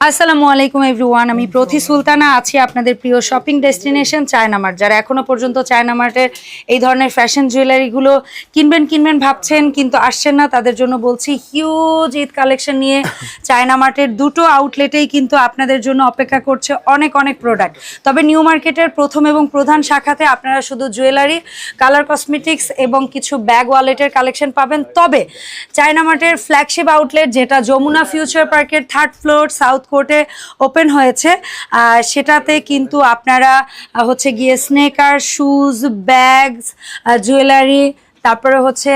আসসালামু আলাইকুম এভরিওয়ান আমি প্রতি সুলতানা আছি আপনাদের প্রিয় শপিং ডেস্টিনেশন চায়না মার্ট যারা এখনও পর্যন্ত চায়না মার্টের এই ধরনের ফ্যাশন জুয়েলারিগুলো কিনবেন কিনবেন, ভাবছেন, কিন্তু আসছেন না, তাদের জন্য বলছি হিউজ ঈদ কালেকশন নিয়ে চায়না মার্টের দুটো আউটলেটেই কিন্তু আপনাদের জন্য অপেক্ষা করছে অনেক অনেক প্রোডাক্ট তবে নিউ মার্কেটের প্রথম এবং প্রধান শাখাতে আপনারা শুধু জুয়েলারি কালার কসমেটিক্স এবং কিছু ব্যাগ ওয়ালেটের কালেকশন পাবেন। তবে চায়না মার্টের ফ্ল্যাগশিপ আউটলেট যেটা যমুনা ফিউচার পার্কের থার্ড ফ্লোর সাউথ কোর্টে ওপেন হয়েছে। সেটাতে কিন্তু আপনারা হচ্ছে গিয়ে স্নেকার, শুজ, ব্যাগস জুয়েলারি, তারপরে হচ্ছে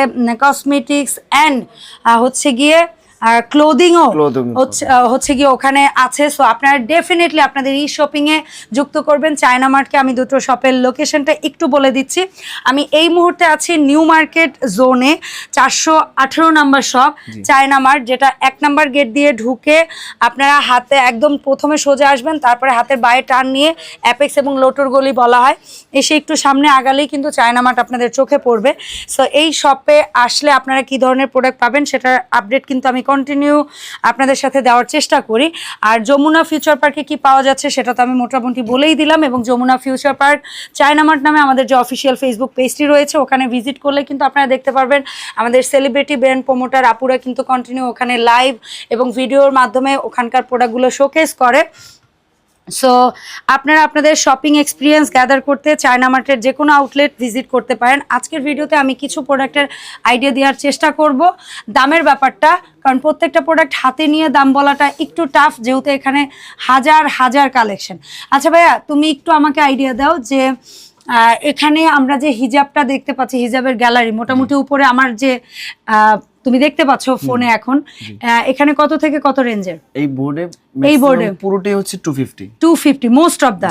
কসমেটিক্স অ্যান্ড হচ্ছে গিয়ে ক্লোদিংও Clothing, হচ্ছে গিয়ে ওখানে আছে। সো আপনারা ডেফিনেটলি আপনাদের ই শপিংয়ে যুক্ত করবেন। চায়না মার্টকে আমি দুটো শপের লোকেশনটা একটু বলে দিচ্ছি। আমি এই মুহূর্তে আছি নিউ মার্কেট জোনে চারশো আঠেরো নাম্বার শপ চায়না মার্ট যেটা এক নাম্বার গেট দিয়ে ঢুকে আপনারা হাতে একদম প্রথমে সোজা আসবেন তারপরে হাতের বাইরে টান নিয়ে অ্যাপেক্স এবং লোটোর গলি বলা হয়। এসে একটু সামনে আগালেই কিন্তু চায়না মার্ট আপনাদের চোখে পড়বে। সো এই শপে আসলে আপনারা কি ধরনের প্রোডাক্ট পাবেন সেটার আপডেট কিন্তু আমি কন্টিনিউ আপনাদের সাথে দেওয়ার চেষ্টা করি। আর যমুনা ফিউচার পার্কে কি পাওয়া যাচ্ছে সেটা তো আমি মোটামুটি বলেই দিলাম এবং Jamuna future park China mart নামে আমাদের যে অফিসিয়াল ফেসবুক পেজটি রয়েছে, ওখানে ভিজিট করলে কিন্তু আপনারা দেখতে পারবেন আমাদের সেলিব্রিটি ব্র্যান্ড প্রমোটার আপুরা কিন্তু কন্টিনিউ ওখানে লাইভ এবং ভিডিওর মাধ্যমে ওখানকার প্রোডাক্টগুলো শোকেস করে। সো আপনারা আপনাদের শপিং এক্সপিরিয়েন্স গ্যাদার করতে চায়না মার্টের যে কোনো আউটলেট ভিজিট করতে পারেন। আজকের ভিডিওতে আমি কিছু প্রোডাক্টের আইডিয়া দেওয়ার চেষ্টা করব। দামের ব্যাপারটা, কারণ প্রত্যেকটা প্রোডাক্ট হাতে নিয়ে দাম বলাটা একটু টাফ যেহেতু এখানে হাজার হাজার কালেকশন আচ্ছা ভাইয়া, তুমি একটু আমাকে আইডিয়া দাও যে এখানে আমরা যে হিজাবটা দেখতে পাচ্ছি, হিজাবের গ্যালারি মোটামুটি উপরে আমার যে তুমি দেখতে পাচ্ছ ফোনে এখন। এখানে কত থেকে কত রেঞ্জের? এই বোর্ডে এই এ? পুরোটাই হচ্ছে two fifty two fifty most of the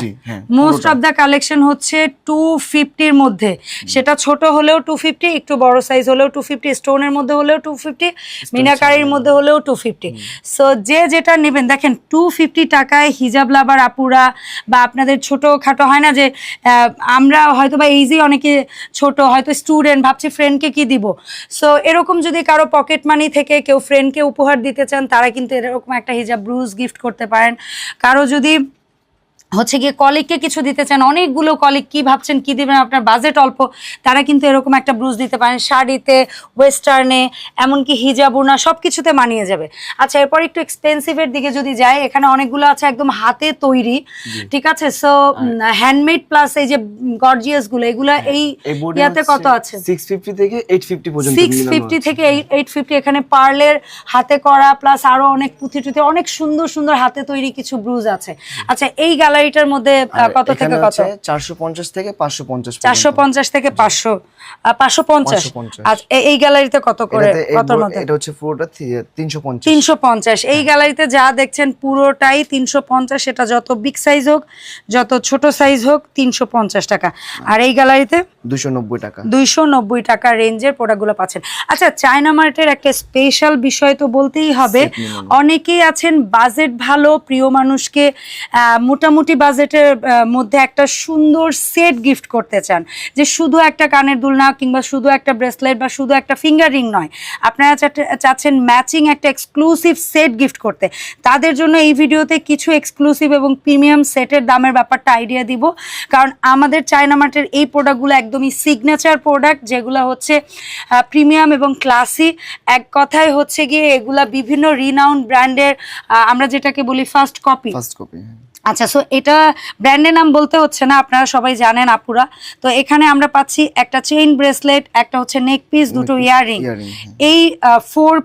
most of the collection হচ্ছে টু ফিফটির মধ্যে। সেটা ছোট হলেও টু ফিফটি একটু বড় সাইজ হলেও টু ফিফটি স্টোনের মধ্যে হলেও টু ফিফটি মিনাকারির মধ্যে হলেও টু ফিফটি সো যে যেটা নেবেন দেখেন টু ফিফটি টাকায় হিজাব লাভার আপুরা বা আপনাদের ছোট খাটো হয় না যে আমরা হয়তো বা এইজি অনেকে ছোট হয়তো স্টুডেন্ট ভাবছি ফ্রেন্ডকে কি দিব? সো এরকম যদি কারও পকেট মানি থেকে কেউ ফ্রেন্ডকে উপহার দিতে চান, তারা কিন্তু এরকম একটা হিজাব ব্রুজ গিফট করতে পারেন। কারও যদি হচ্ছে গিয়ে কলিগকে কিছু দিতে চান অনেকগুলো কলিগ কি ভাবছেন কি দিবেন আপনার বাজেট অল্প তারা কিন্তু এরকম একটা ব্রুজ দিতে পারেন শাড়িতে ওয়েস্টার্নে এমনকি হিজাবুনা সব কিছুতে মানিয়ে যাবে। আচ্ছা এরপর একটু এক্সপেন্সিভের দিকে যদি যাই এখানে অনেকগুলো আছে একদম হাতে তৈরি ঠিক আছে? সো হ্যান্ডমেড প্লাস এই যে গর্জিয়াসগুলো এগুলো এই এই ইয়াতে কত আছে? সিক্স ফিফটি থেকে এইট ফিফটি পর্যন্ত সিক্স মিলানো ফিফটি আছে। থেকে এইট ফিফটি এখানে পার্লের হাতে করা প্লাস আরও অনেক পুঁথি টুথি অনেক সুন্দর সুন্দর হাতে তৈরি কিছু ব্রুজ আছে। আচ্ছা এই গ্যালারিটার মধ্যে কত থেকে কত? হচ্ছে চারশো পঞ্চাশ থেকে পাঁচশো পঞ্চাশ চারশো পঞ্চাশ থেকে পাঁচশো পাঁচশো পঞ্চাশ। 550 আচ্ছা এ- এই গ্যালারিতে কত করে? board- মধ্যে? এটা হচ্ছে পুরোটা তিনশো পঞ্চাশ। তিনশো পঞ্চাশ। এই গ্যালারিতে যা দেখছেন পুরোটাই তিনশো পঞ্চাশ। সেটা যত বিগ সাইজ হোক যত ছোট সাইজ হোক তিনশো পঞ্চাশ টাকা। আর এই গ্যালারিতে? দুশো নব্বই টাকা। দুইশো নব্বই টাকা রেঞ্জের প্রোডাক্টগুলো পাচ্ছেন। আচ্ছা চায়না মার্টের একটা স্পেশাল বিষয় তো বলতেই হবে। অনেকেই আছেন বাজেট ভালো প্রিয় মানুষকে আহ, মোটামুটি বাজেটের মধ্যে একটা সুন্দর সেট গিফট করতে চান। যে শুধু একটা কানের দুলনা কিংবা শুধু একটা ব্রেসলেট বা শুধু একটা ফিঙ্গার রিং নয়, আপনারা চাচ্ছেন ম্যাচিং একটা এক্সক্লুসিভ সেট গিফট করতে। তাদের জন্য এই ভিডিওতে কিছু এক্সক্লুসিভ এবং প্রিমিয়াম সেটের দামের ব্যাপারটা আইডিয়া দিব। কারণ আমাদের চায়না মার্টের এই প্রোডাক্টগুলো একদমই সিগনেচার প্রোডাক্ট, যেগুলো হচ্ছে প্রিমিয়াম এবং ক্লাসি। এক কথায় হচ্ছে গিয়ে এগুলা বিভিন্ন রিনাউন্ড ব্র্যান্ডের আমরা যেটাকে বলি ফার্স্ট কপি ফার্স্ট কপি আচ্ছা সো এটা ব্র্যান্ডের নাম বলতে হচ্ছে না আপনারা সবাই জানেন আপুরা। তো এখানে আমরা পাচ্ছি একটা চেইন ব্রেসলেট একটা হচ্ছে নেক পিস দুটো ইয়াররিং হ্যাঁ। এই ফোর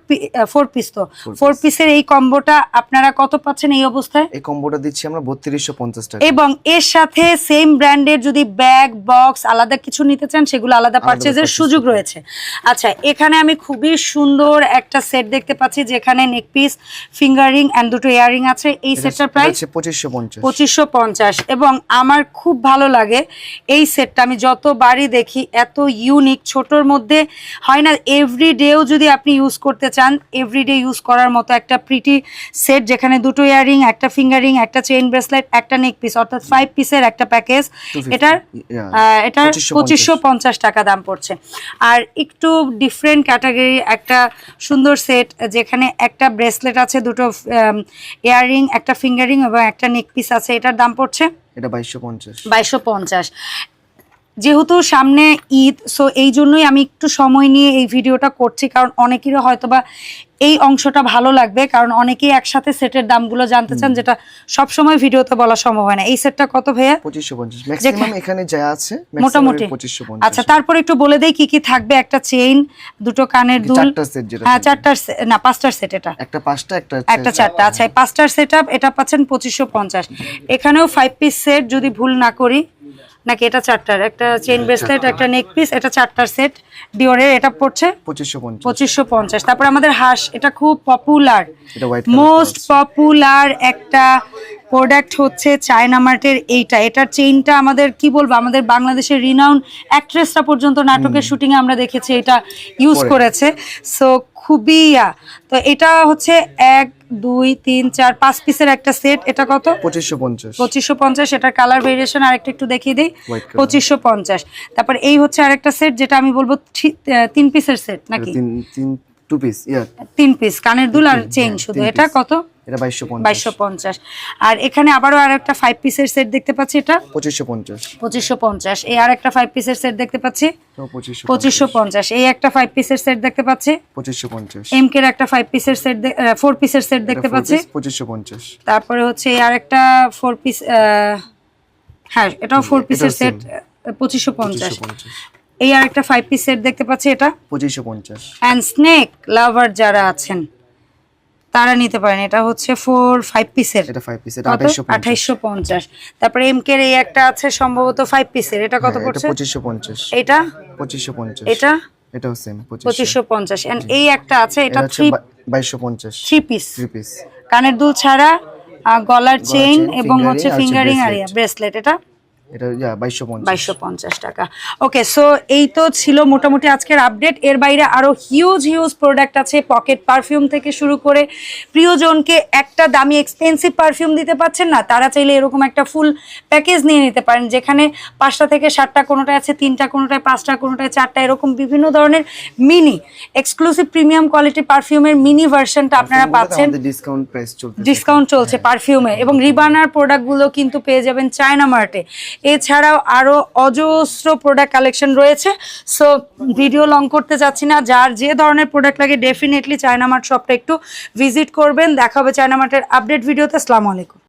ফোর পিস তো। ফোর পিসের এই কম্বোটা আপনারা কত পাচ্ছেন এই অবস্থায়? এই কম্বোটা দিচ্ছি আমরা বত্রিশশো পঞ্চাশ টাকা। এবং এর সাথে সেম ব্র্যান্ডের যদি ব্যাগ বক্স আলাদা কিছু নিতে চান সেগুলো আলাদা পারচেজের সুযোগ রয়েছে। আচ্ছা এখানে আমি খুবই সুন্দর একটা সেট দেখতে পাচ্ছি যেখানে নেক পিস ফিঙ্গারিং অ্যান্ড দুটো ইয়ারিং আছে। এই সেটটার প্রাইস পঁচিশশো পঁচিশশো পঞ্চাশ। এবং আমার খুব ভালো লাগে এই সেটটা। আমি যতবারই দেখি এত ইউনিক ছোটোর মধ্যে হয় না এভরিডেও যদি আপনি ইউজ করতে চান এভরিডে ইউজ করার মতো একটা প্রিটি সেট যেখানে দুটো ইয়ারিং একটা ফিঙ্গারিং একটা চেইন ব্রেসলেট একটা নেক পিস অর্থাৎ ফাইভ পিসের একটা প্যাকেজ এটার এটার পঁচিশশো পঞ্চাশ। টাকা দাম পড়ছে। আর একটু ডিফারেন্ট ক্যাটাগরি একটা সুন্দর সেট যেখানে একটা ব্রেসলেট আছে দুটো ইয়াররিং একটা ফিঙ্গারিং এবং একটা নেক পিস আছে এটার দাম পড়ছে? এটা বাইশশো পঞ্চাশ। বাইশশো পঞ্চাশ। যেহেতু সামনে ঈদ সো এই জন্যই আমি একটু সময় নিয়ে এই ভিডিওটা করছি কারণ অনেকেরও হয়তো বা এই অংশটা ভালো লাগবে কারণ অনেকেই একসাথে সেটের দামগুলো জানতে চান যেটা সবসময় ভিডিওতে বলা সম্ভব হয় না। এই সেটটা কত ভাইয়া? পঁচিশশো পঞ্চাশ। ম্যাক্সিমাম এখানে যা আছে মোটামুটি। পঁচিশশো আচ্ছা পঞ্চাশ তারপরে একটু বলে দেই কি কি থাকবে একটা চেইন দুটো কানের দুল। চারটা সেট যেটা হ্যাঁ se- না পাঁচটার সেট এটা। একটা পাঁচটা একটা একটা চারটা। আচ্ছা এই পাঁচটার সেট এটা পাচ্ছেন পঁচিশশো পঞ্চাশ। এখানেও ফাইভ পিস সেট যদি ভুল না করি নাকি এটা চারটার? একটা চেইন ব্রেসলেট একটা নেক পিস এটা চারটার সেট ডিওরের এটা পড়ছে? পঁচিশশো পঞ্চাশ। তারপর আমাদের হাঁস এটা খুব পপুলার মোস্ট পপুলার একটা প্রোডাক্ট হচ্ছে চায়না মার্টের এইটা। এটার চেইনটা আমাদের কি বলব আমাদের বাংলাদেশের রিনাউন অ্যাক্ট্রেসটা পর্যন্ত নাটকের শুটিংয়ে আমরা দেখেছি এটা ইউজ করেছে। সো খুবই ইয়া। তো এটা হচ্ছে এক দুই তিন চার পাঁচ পিসের একটা সেট। এটা কত? পঁচিশশো পঞ্চাশ। পঁচিশশো পঞ্চাশ। এটার কালার ভেরিয়েশন আরেকটা একটু দেখিয়ে দিই। পঁচিশশো পঞ্চাশ। তারপর এই হচ্ছে আরেকটা সেট যেটা আমি বলব তিন পিসের সেট নাকি? তিন পিস তিন পিস কানের দুল আর চেইন হ্যাঁ, শুধু। এটা কত? এটা বাইশশো পঞ্চাশ। বাইশশো পঞ্চাশ। আর এখানে আবারও আর একটা ফাইভ পিসের সেট দেখতে পাচ্ছি এটা? পঁচিশশো পঞ্চাশ। পঁচিশশো পঞ্চাশ। এই আর একটা ফাইভ পিসের সেট দেখতে পাচ্ছি? পঁচিশশো পঁচিশশো পঞ্চাশ। এই একটা ফাইভ পিসের সেট দেখতে পাচ্ছি? পঁচিশশো পঞ্চাশ। এম একটা ফাইভ পিসের সেট ফোর পিসের সেট দেখতে পাচ্ছি? পঁচিশশো পঞ্চাশ। তারপরে হচ্ছে এই আর একটা ফোর পিস হ্যাঁ এটাও ফোর পিসের সেট পঁচিশশো পঞ্চাশ। পঁচিশশো পঞ্চাশ। এই আর একটা ফাইভ পিস সেট দেখতে পাচ্ছি এটা? পঁচিশশো পঞ্চাশ। অ্যান্ড স্নেক লাভার যারা আছেন তারা নিতে পারেন। এটা হচ্ছে ফোর ফাইভ পিসের এটা ফাইভ পিস এটা কত? আঠাইশশো পঞ্চাশ। তারপরে এম কের এই একটা আছে সম্ভবত ফাইভ পিসের এটা কত হ্যাঁ, পড়ছে? পঁচিশশো পঞ্চাশ। এটা? পঁচিশশো পঞ্চাশ। এটা? এটাও সেম পঁচিশশো। পঞ্চাশ। এন্ড এই একটা আছে এটা থ্রি বাইশশো পঞ্চাশ। থ্রি পিস থ্রি পিস কানের দুল ছাড়া গলার চেইন এবং হচ্ছে ফিঙ্গারিং আর bracelet। ব্রেসলেট এটা এটা টাকা। ওকে সো এই তো ছিল মোটামুটি আজকের আপডেট এর বাইরে আরও হিউজ হিউজ প্রোডাক্ট আছে পকেট পারফিউম থেকে শুরু করে প্রিয়জনকে একটা দামি এক্সপেন্সিভ পারফিউম দিতে পারছেন না তারা চাইলে এরকম একটা ফুল প্যাকেজ নিয়ে নিতে পারেন যেখানে পাঁচটা থেকে সাতটা কোনোটায় আছে তিনটা কোনোটায় পাঁচটা কোনোটায় চারটা এরকম বিভিন্ন ধরনের মিনি এক্সক্লুসিভ প্রিমিয়াম কোয়ালিটি পারফিউমের মিনি ভার্সনটা আপনারা পাচ্ছেন। ডিসকাউন্ট প্রাইস চলতে ডিসকাউন্ট চলছে পারফিউমে এবং রিবানার প্রোডাক্টগুলো কিন্তু পেয়ে যাবেন চায়না মার্টে এছাড়াও আরও অজস্র প্রোডাক্ট কালেকশন রয়েছে। সো ভিডিও লং করতে যাচ্ছি না। যার যে ধরনের প্রোডাক্ট লাগে ডেফিনেটলি চায়না মার্ট শপটা একটু ভিজিট করবেন। দেখা হবে চায়না মার্টের আপডেট ভিডিওতে আসসালামু আলাইকুম।